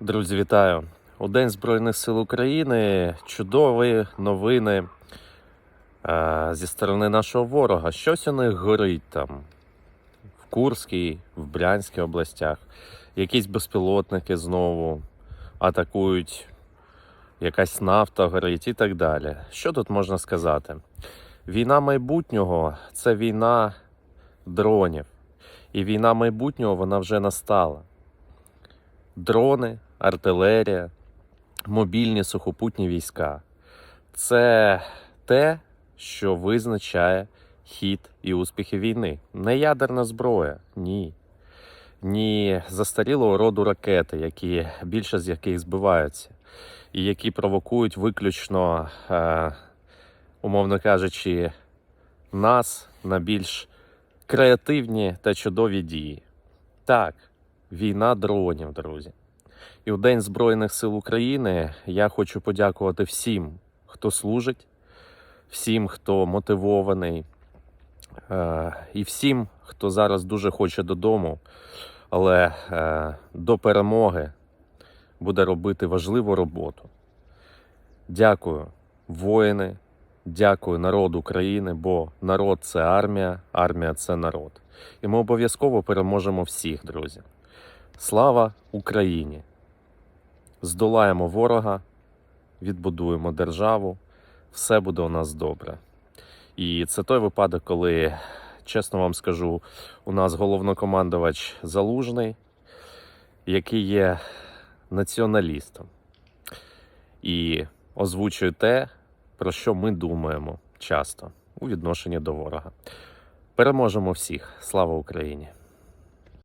Друзі, вітаю! У День Збройних сил України чудові новини е, зі сторони нашого ворога. Щось у них горить там в Курській, в Брянській областях. Якісь безпілотники знову атакують, якась нафта горить і так далі. Що тут можна сказати? Війна майбутнього це війна дронів. І війна майбутнього вона вже настала дрони, артилерія, мобільні сухопутні війська. Це те, що визначає хід і успіхи війни. Не ядерна зброя, ні. Ні застарілого роду ракети, які більше з яких збиваються, і які провокують виключно, е, умовно кажучи, нас на більш креативні та чудові дії. Так, війна дронів, друзі. І у День Збройних сил України я хочу подякувати всім, хто служить, всім, хто мотивований, е, і всім, хто зараз дуже хоче додому, але е, до перемоги буде робити важливу роботу. Дякую, воїни, дякую народу України, бо народ це армія, армія це народ. І ми обов'язково переможемо всіх, друзі. Слава Україні! Здолаємо ворога, відбудуємо державу, все буде у нас добре. І це той випадок, коли, чесно вам скажу, у нас головнокомандувач Залужний, який є націоналістом і озвучує те, про що ми думаємо часто у відношенні до ворога. Переможемо всіх! Слава Україні!